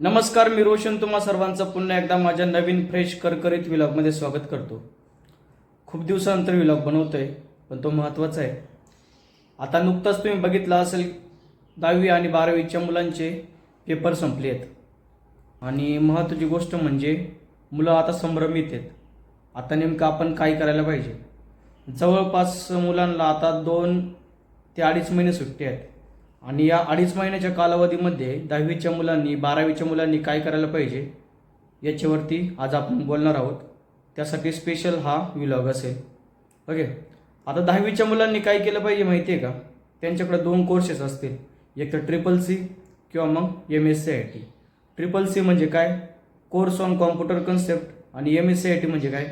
नमस्कार मी रोशन तुम्हा सर्वांचं पुन्हा एकदा माझ्या नवीन फ्रेश करकरीत विलॉगमध्ये स्वागत करतो. खूप दिवसानंतर विलॉग आहे पण तो महत्त्वाचा आहे. आता नुकताच तुम्ही बघितलं असेल दहावी आणि बारावीच्या मुलांचे पेपर संपले आहेत. आणि महत्त्वाची गोष्ट म्हणजे मुलं आता संभ्रमित आहेत. आता नेमकं आपण काय करायला पाहिजे? जवळपास मुलांना आता दोन ते अडीच महिने सुट्टी आहेत. आणि या अडीच महिन्याच्या कालावधीमध्ये दहावीच्या मुलांनी बारावीच्या मुलांनी काय करायला पाहिजे याच्यावरती आज आपण बोलणार आहोत. त्यासाठी स्पेशल हा विलॉग असेल. ओके आता दहावीच्या मुलांनी काय केलं पाहिजे माहिती आहे का? त्यांच्याकडे दोन कोर्सेस असतील. एक तर ट्रिपल सी किंवा मग M S C I T triple C म्हणजे काय? कोर्स ऑन कॉम्प्युटर कन्सेप्ट आणि M S C I T म्हणजे काय?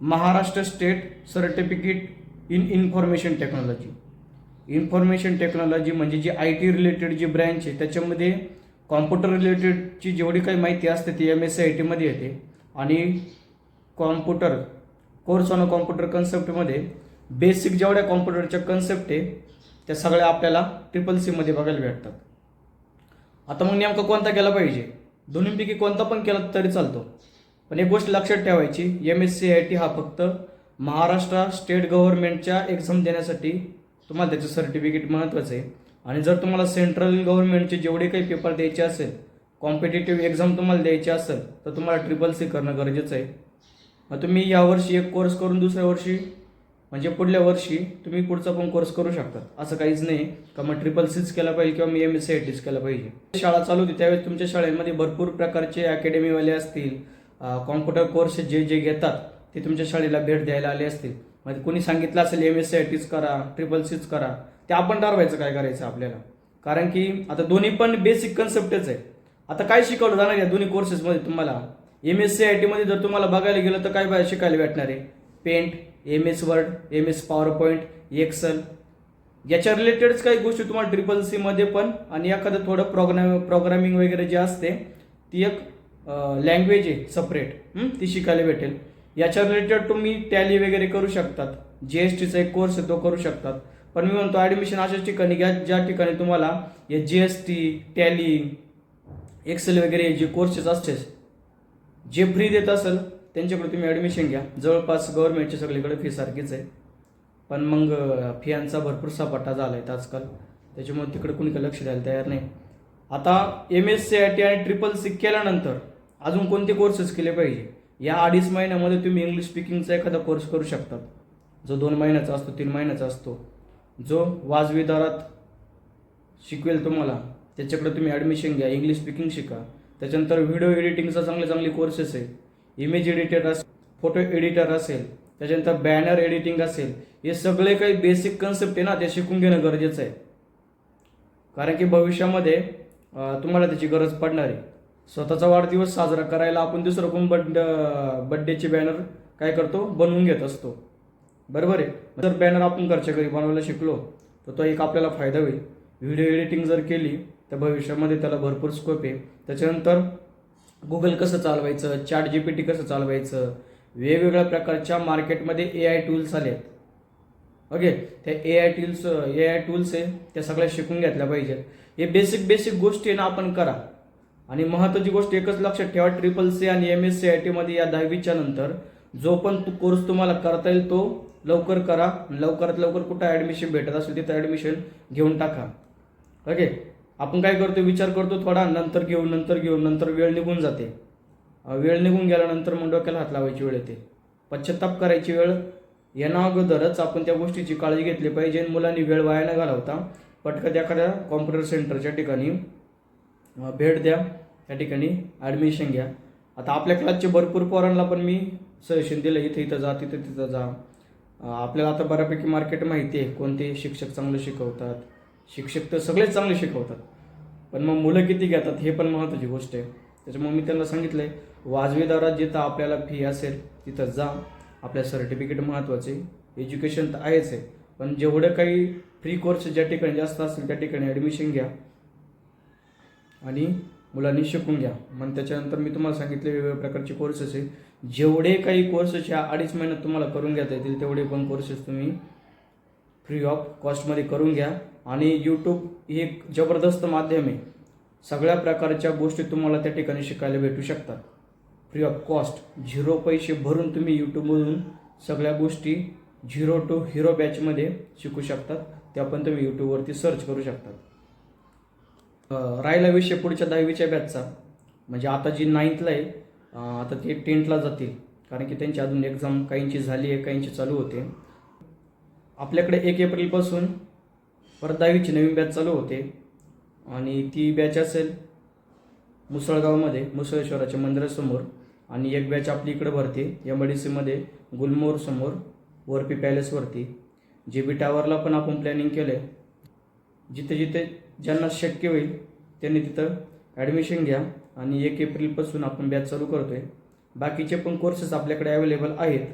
Maharashtra state certificate in information technology information technology म्हणजे जी आय टी रिलेटेड जी ब्रँच आहे त्याच्यामध्ये कॉम्प्युटर रिलेटेडची जेवढी काही माहिती असते ती एम एस सी आय टीमध्ये येते. आणि कॉम्प्युटर कोर्स ऑन कॉम्प्युटर कन्सेप्टमध्ये बेसिक जेवढ्या कॉम्प्युटरच्या कन्सेप्ट आहे त्या सगळ्या आपल्याला ट्रिपल सीमध्ये बघायला भेटतात. आता मग नेमका कोणता केला पाहिजे? दोन्हीपैकी कोणता पण केला तरी चालतो. पण एक गोष्ट लक्षात ठेवायची M S C I T हा फक्त महाराष्ट्र स्टेट गव्हर्नमेंटच्या एक्झाम देण्यासाठी तुम्हाला त्याचं सर्टिफिकेट महत्त्वाचं आहे. आणि जर तुम्हाला सेंट्रल गव्हर्नमेंटचे जेवढे काही पेपर द्यायचे असेल कॉम्पिटेटिव्ह एक्झाम तुम्हाला द्यायची असेल तर तुम्हाला ट्रिपल सी करणं गरजेचं आहे. मग तुम्ही यावर्षी एक कोर्स करून दुसऱ्या वर्षी म्हणजे पुढल्या वर्षी तुम्ही पुढचा पण कोर्स करू शकता. असं काहीच नाही का मग ट्रिपल सीच केला पाहिजे किंवा मी एम एस सी आय टीच केला पाहिजे. शाळा चालू होती त्यावेळेस तुमच्या शाळेमध्ये भरपूर प्रकारचे अकॅडमीवाले असतील कॉम्प्युटर कोर्स जे जे घेतात ते तुमच्या शाळेला भेट द्यायला आले असतील. म्हणजे कोणी सांगितलं असेल एम एस सी आय टीच करा ट्रिपल सीच करा ते आपण ठरवायचं काय करायचं आपल्याला. कारण की आता दोन्ही पण बेसिक कन्सेप्टच आहे. आता काय शिकवलं जाणार या दोन्ही कोर्सेसमध्ये तुम्हाला? एम एस सी आय टीमध्ये जर तुम्हाला बघायला गेलं तर काय बा- शिकायला भेटणार आहे? Paint M S word M S PowerPoint excel याच्या रिलेटेडच काही गोष्टी तुम्हाला ट्रिपल सीमध्ये पण आणि एखादं थोडं प्रोग्राम प्रोग्रामिंग वगैरे जे असते ती एक लँग्वेज आहे सपरेट ती शिकायला भेटेल. याच्या रिलेटेड तुम्ही टॅली वगैरे करू शकतात. जी एस टीचा एक कोर्स आहे तो करू शकतात. पण मी म्हणतो ॲडमिशन अशाच ठिकाणी घ्या ज्या ठिकाणी तुम्हाला या G S T Tally Excel वगैरे जे कोर्सेस असते जे फ्री देत असेल त्यांच्याकडे तुम्ही ॲडमिशन घ्या. जवळपास गव्हर्नमेंटची सगळीकडे फी सारखीच आहे. पण मग फियांचा भरपूर सपाटा झाला आहे आजकाल. त्याच्यामुळे तिकडे कुणी काही लक्ष द्यायला तयार नाही. आता M S C I T आणि ट्रिपल सी केल्यानंतर अजून कोणते कोर्सेस केले पाहिजे? या अडीच महिन्यामध्ये तुम्ही इंग्लिश स्पीकिंगचा एखादा कोर्स करू शकतात. जो दोन महिन्याचा असतो तीन महिन्याचा असतो. जो वाजवी दरात शिकवेल तुम्हाला. त्याच्याकडे तुम्ही ॲडमिशन घ्या इंग्लिश स्पीकिंग शिका. त्याच्यानंतर व्हिडिओ एडिटिंगचा चांगले चांगले कोर्सेस आहे. इमेज एडिटर असेल फोटो एडिटर असेल. त्याच्यानंतर बॅनर एडिटिंग असेल. हे सगळे काही बेसिक कन्सेप्ट आहे ना ते शिकून घेणं गरजेचं आहे. कारण की भविष्यामध्ये तुम्हाला त्याची गरज पडणार आहे. स्वतःचा वाढदिवस साजरा करायला आपण दुसरं कोण बड्ड बड्डेचे बॅनर काय करतो? बनवून घेत असतो. बरोबर आहे? जर बॅनर आपण घरच्या घरी बनवायला शिकलो तर तो एक आपल्याला फायदा होईल. व्हिडिओ एडिटिंग जर केली तर भविष्यामध्ये त्याला भरपूर स्कोप आहे. त्याच्यानंतर गुगल कसं चालवायचं? चॅट जी पी टी कसं चालवायचं? वेगवेगळ्या प्रकारच्या मार्केटमध्ये ए आय टूल्स आले आहेत. ओके त्या A I tools A I tools आहे त्या सगळ्या शिकून घेतल्या पाहिजेत. हे बेसिक बेसिक गोष्टी आहे ना आपण करा. आणि महत्त्वाची गोष्ट एकच लक्षात ठेवा ट्रिपल सी आणि एम एस सी आय टीमध्ये या दहावीच्या नंतर जो पण कोर्स तुम्हाला करता येईल तो लवकर करा लवकरात लवकर कुठं ॲडमिशन भेटत असेल तिथं ॲडमिशन घेऊन टाका. ओके आपण काय करतो विचार करतो थोडा नंतर घेऊ नंतर घेऊ नंतर वेळ निघून जाते. वेळ निघून गेल्यानंतर मग डोक्याला हात लावायची वेळ येते. पश्चाताप करायची वेळ येणं अगोदरच आपण त्या गोष्टीची काळजी घेतली पाहिजे. मुलांनी वेळ वाया न घालवता पटकन एखाद्या कॉम्प्युटर सेंटरच्या ठिकाणी भेट द्या त्या ठिकाणी ॲडमिशन घ्या. आता आपल्या क्लासचे भरपूर पोरांना पण मी सजेशन दिलं इथं इथं जा तिथं तिथं जा. आपल्याला आता बऱ्यापैकी मार्केट माहिती आहे कोणते शिक्षक चांगले शिकवतात. शिक्षक तर सगळेच चांगले शिकवतात. पण मग मुलं किती घेतात हे पण महत्त्वाची गोष्ट आहे. त्याच्यामुळे मी त्यांना सांगितलं आहे वाजवी दरात जिथं आपल्याला फी असेल तिथं जा. आपल्या सर्टिफिकेट महत्त्वाचे एज्युकेशन तर आहेच आहे. पण जेवढं काही फ्री कोर्स ज्या ठिकाणी जास्त असतील त्या ठिकाणी ॲडमिशन घ्या. आणि मुलांनी शिकून घ्या. मग त्याच्यानंतर मी तुम्हाला सांगितले वेगवेगळ्या प्रकारचे कोर्सेस आहे जेवढे काही कोर्सेस या अडीच महिन्यात तुम्हाला करून घेता येतील तेवढे पण कोर्सेस तुम्ही फ्री ऑफ कॉस्टमध्ये करून घ्या. आणि यूट्यूब हे एक जबरदस्त माध्यम आहे. सगळ्या प्रकारच्या गोष्टी तुम्हाला त्या ठिकाणी शिकायला भेटू शकतात. फ्री ऑफ कॉस्ट झिरो पैसे भरून तुम्ही यूट्यूबमधून सगळ्या गोष्टी झिरो टू हिरो बॅचमध्ये शिकू शकतात. त्या पण तुम्ही यूट्यूबवरती सर्च करू शकतात. राहिला विषय पुढच्या दहावीच्या बॅचचा म्हणजे आता जी नाईन्थला आहे आता ते टेन्थला जातील. कारण की त्यांची अजून एक्झाम काहींची झाली आहे काहींची चालू होते. आपल्याकडे एक एप्रिलपासून परत दहावीची नवीन बॅच चालू होते. आणि ती बॅच असेल मुसळगावमध्ये मुसळेश्वराच्या मंदिरासमोर. आणि एक बॅच आपली इकडे भरते एम डी सीमध्ये गुलमोरसमोर वरपी पॅलेसवरती जे बी टावरला पण आपण प्लॅनिंग केलं आहे जिथे जिथे ज्यांना शक्य होईल त्यांनी तिथं ॲडमिशन घ्या आणि एक एप्रिलपासून आपण बॅच चालू करतो आहे बाकीचे पण कोर्सेस आपल्याकडे अवेलेबल आहेत.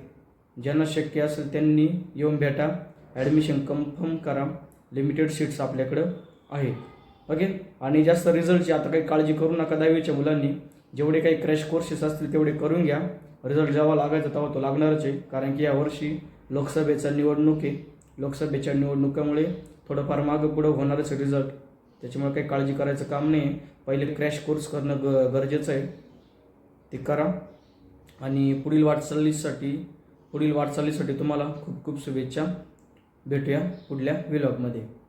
ज्यांना शक्य असेल त्यांनी येऊन भेटा. ॲडमिशन कन्फर्म करा. लिमिटेड सीट्स आपल्याकडं आहेत. ओके आणि जास्त रिझल्टची आता काही काळजी करू नका दहावीच्या मुलांनी. जेवढे काही क्रॅश कोर्सेस असतील तेवढे करून घ्या. रिझल्ट जेव्हा लागायचा तेव्हा तो लागणारच आहे. कारण की यावर्षी लोकसभेचा निवडणूक आहे. लोकसभेच्या निवडणुकामुळे थोडंफार मागं पुढं होणारच रिझल्ट त्याच्यामुळे काही काळजी करायचं काम नाही. पहिले क्रॅश कोर्स करणं ग गरजेचं आहे. ते करा. आणि पुढील वाटचालीसाठी पुढील वाटचालीसाठी तुम्हाला खूप खूप शुभेच्छा. भेटूया पुढल्या विलॉगमध्ये